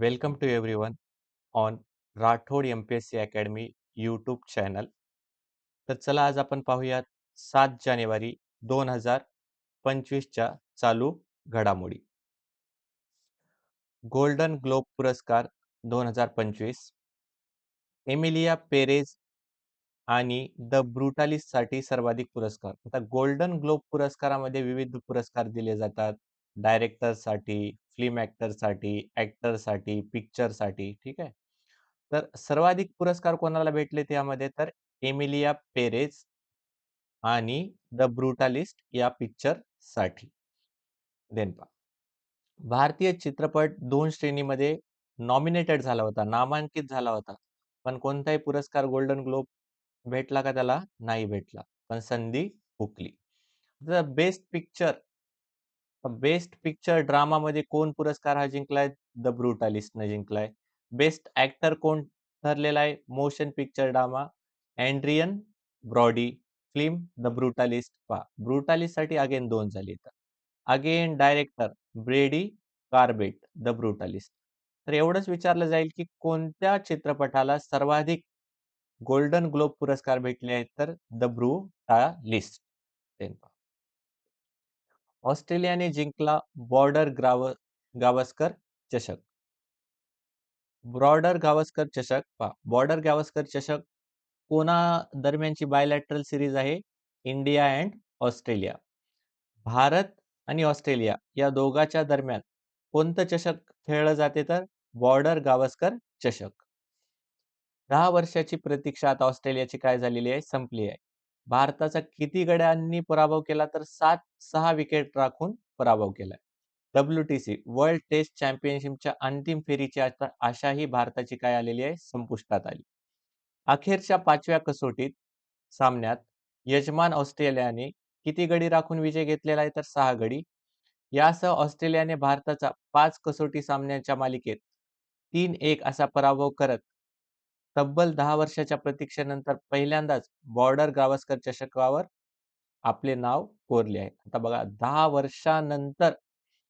Welcome to everyone on Rathod M P S C academy YouTube channel. तर चला आज आपण पाहूयात सात जानेवारी दोन हजार पंचवीसच्या चालू घडामोडी. गोल्डन ग्लोब पुरस्कार 2025 एमिलिया पेरेज आणि द ब्रुटालिस्टसाठी सर्वाधिक पुरस्कार. आता गोल्डन ग्लोब पुरस्कारामध्ये विविध पुरस्कार दिले जातात. डायरेक्टरसाठी, फिल्म ॲक्टरसाठी, ॲक्टरसाठी, पिक्चरसाठी ठीक आहे. तर सर्वाधिक पुरस्कार कोणाला भेटले त्यामध्ये तर एमिलिया पेरेज आणि द ब्रुटालिस्ट या पिक्चरसाठी. देन पहा. भारतीय चित्रपट 2 श्रेणीमध्ये नॉमिनेटेड झाला होता, नामांकित झाला होता. पण कोणताही पुरस्कार गोल्डन ग्लोब भेटला का त्याला? नाही भेटला. पण संधी हुकली. The best picture best picture ड्रामामध्ये कोण पुरस्कार हा जिंकलाय? द ब्रुटालिस्टने जिंकलाय. बेस्ट ॲक्टर कोण ठरलेला आहे? Motion picture drama Adrien Brody. Film the Brutalist पहा. ब्रुटालिस्टसाठी अगेन 2 झाली इथं. Again director Brady Corbet, the Brutalist. तर एवढंच विचारलं जाईल की कोणत्या चित्रपटाला सर्वाधिक गोल्डन ग्लोब पुरस्कार भेटले आहेत? तर द ब्रुटालिस्ट. ऑस्ट्रेलियाने जिंकला बॉर्डर ग्राव गावस्कर चषक. बॉर्डर गावस्कर चषक पहा. बॉर्डर गावस्कर चषक कोणादरम्यानची बायलॅटरल सिरीज आहे? India and Australia. भारत आणि ऑस्ट्रेलिया या दोघांच्या दरम्यान कोणतं चषक खेळलं जाते तर बॉर्डर गावस्कर चषक. दहा वर्षाची प्रतीक्षा आता ऑस्ट्रेलियाची काय झालेली आहे? संपली आहे. भारताचा किती गड्यांनी पराभव केला तर 7-6 विकेट राखून पराभव केलाय. डब्ल्यू-टी-सी वर्ल्ड टेस्ट चॅम्पियनशिपच्या अंतिम फेरीची आशाही भारताची काय आलेली आहे? संपुष्टात आली. अखेरच्या पाचव्या कसोटीत सामन्यात यजमान ऑस्ट्रेलियाने किती गडी राखून विजय घेतलेला आहे? तर सहा गडी. यासह ऑस्ट्रेलियाने भारताचा पाच कसोटी सामन्यांच्या मालिकेत 3-1 असा पराभव करत तब्बल दहा वर्षाच्या प्रतीक्षेनंतर पहिल्यांदाच बॉर्डर गावस्कर चषकावर आपले नाव कोरले आहे. आता बघा दहा वर्षानंतर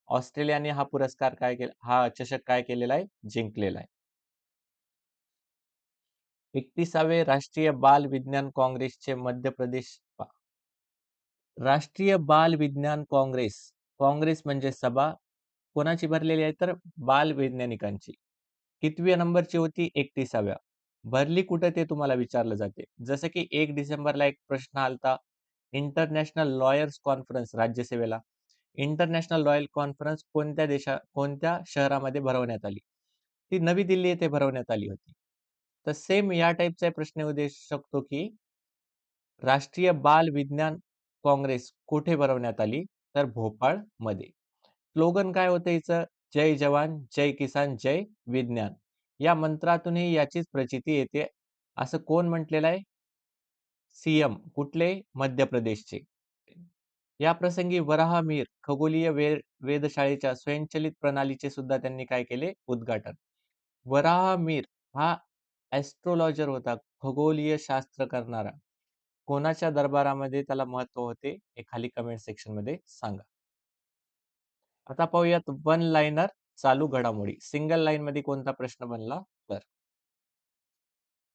ऑस्ट्रेलियाने हा पुरस्कार काय केला हा चषक काय केलेला आहे? जिंकलेला आहे. 31वे राष्ट्रीय बाल विज्ञान काँग्रेसचे मध्य प्रदेश पहा. राष्ट्रीय बाल विज्ञान काँग्रेस, काँग्रेस म्हणजे सभा कोणाची भरलेली आहे? तर बाल वैज्ञानिकांची. कितव्या नंबरची होती? 31व्या. भरली कुठे ते तुम्हाला विचारलं जाते. जसं की 1 डिसेंबरला एक प्रश्न आलता. इंटरनॅशनल लॉयर्स कॉन्फरन्स राज्यसेवेला. इंटरनॅशनल लॉयर कॉन्फरन्स कोणत्या देशा कोणत्या शहरामध्ये भरवण्यात आली? ती नवी दिल्ली येथे भरवण्यात आली होती. तर सेम या टाइपचा प्रश्न येऊ देऊ शकतो की राष्ट्रीय बाल विज्ञान काँग्रेस कुठे भरवण्यात आली? तर भोपाळमध्ये. स्लोगन काय होतं हिचं? जय जवान, जय किसान, जय विज्ञान. या मंत्रातूनही याचीच प्रचिती येते. असं कोण म्हटलेलं आहे? सीएम कुठले? मध्य प्रदेशचे. या प्रसंगी वराह मीर खगोलीय वे वेधशाळेच्या स्वयंचलित प्रणालीचे सुद्धा त्यांनी काय केले? उद्घाटन. वराह मीर हा ॲस्ट्रोलॉजर होता, खगोलीय शास्त्र करणारा. कोणाच्या दरबारामध्ये त्याला महत्त्व होते? हे खाली कमेंट सेक्शनमध्ये सांगा. आता पाहूयात वन लाइनर चालू घडामोडी. सिंगल लाईनमध्ये कोणता प्रश्न बनला? तर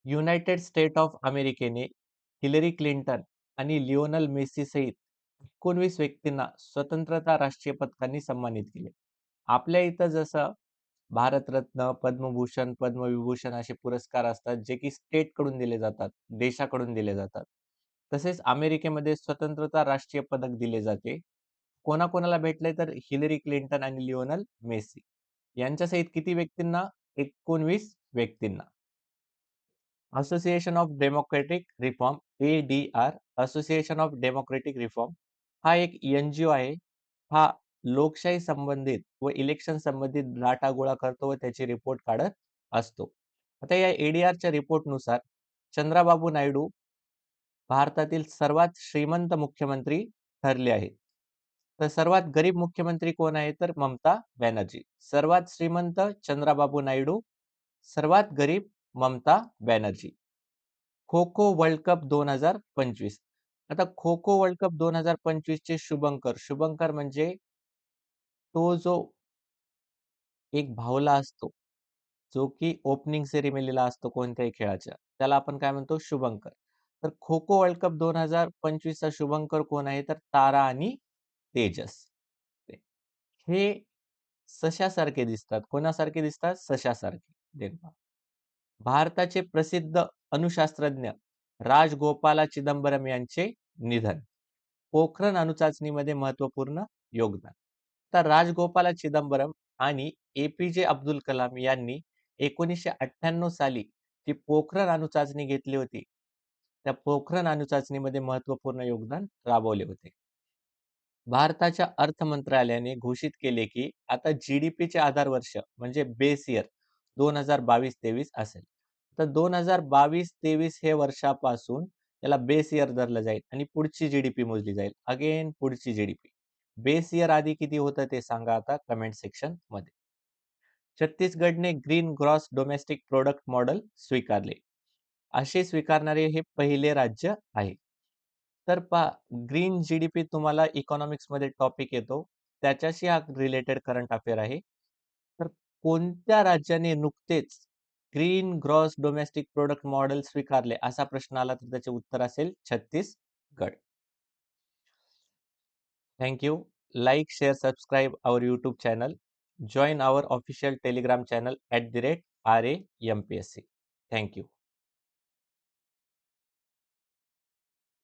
युनायटेड स्टेट ऑफ अमेरिकेने हिलरी क्लिंटन आणि लिओनल मेसी सहित 19 व्यक्तींना स्वतंत्रता राष्ट्रीय पदकांनी सन्मानित केले. आपल्या इथं जसं भारतरत्न, पद्मभूषण, पद्मविभूषण असे पुरस्कार असतात, जे की स्टेटकडून दिले जातात, देशाकडून दिले जातात. तसेच अमेरिकेमध्ये स्वतंत्रता राष्ट्रीय पदक दिले जाते. कोणाकोणाला भेटले तर हिलरी क्लिंटन आणि लिओनल मेसी यांच्यासहित किती व्यक्तींना? 19 व्यक्तींना. Association of democratic reform A D R association of democratic reform हा एक एन-जी-ओ आहे. हा लोकशाही संबंधित व इलेक्शन संबंधित डाटा गोळा करतो व त्याची रिपोर्ट काढत असतो. आता या एडीआरच्या रिपोर्टनुसार चंद्राबाबू नायडू भारतातील सर्वात श्रीमंत मुख्यमंत्री ठरले आहेत. तर सर्वात गरीब मुख्यमंत्री कोण आहे? तर ममता बॅनर्जी. सर्वात श्रीमंत चंद्राबाबू नायडू, सर्वात गरीब ममता बॅनर्जी. खो-खो वर्ल्ड कप 2025 आता खो-खो वर्ल्ड कप 2025 चे शुभंकर, शुभंकर म्हणजे तो जो एक भावला असतो जो की ओपनिंग सेरेमनीला असतो कोणत्याही खेळाच्या. त्याला आपण काय म्हणतो शुभंकर. तर खो-खो वर्ल्ड कप दोन हजार पंचवीसचा शुभंकर कोण आहे? तर तारा आणि तेजस. हे सशासारखे दिसतात. कोणासारखे दिसतात? सशासारखे. देखभाल भारताचे प्रसिद्ध अणुशास्त्रज्ञ राजगोपाला चिदंबरम यांचे निधन. पोखरण अणुचाचणीमध्ये महत्त्वपूर्ण योगदान. तर राजगोपाला चिदंबरम आणि ए-पी-जे अब्दुल कलाम यांनी 1998 साली जी पोखरण अणुचाचणी घेतली होती. त्या पोखरण अणुचाचणीमध्ये महत्त्वपूर्ण योगदान राबवले होते. भारताच्या अर्थ मंत्रालयाने घोषित केले, की आता जी-डी-पीचे आधार वर्ष म्हणजे बेस इयर 2022-23 असेल. तर 2022-23 हे वर्षापासून त्याला बेस इयर धरलं जाईल आणि पुढची जी-डी-पी मोजली जाईल. अगेन पुढची जी-डी-पी. बेस इयर आधी किती होतं ते सांगा आता कमेंट सेक्शनमध्ये छत्तीसगडने green gross domestic product model स्वीकारले. असे स्वीकारणारे हे पहिले राज्य आहे. तर पहा ग्रीन जी-डी-पी तुम्हाला इकॉनॉमिक्समध्ये टॉपिक येतो. त्याच्याशी हा रिलेटेड करंट अफेअर आहे. तर कोणत्या राज्याने नुकतेच green gross domestic product model स्वीकारले? असा प्रश्न आला तर त्याचे उत्तर असेल Chhattisgarh. Thank you. YouTube channel join our official Telegram channel our official rate R A M P S C thank you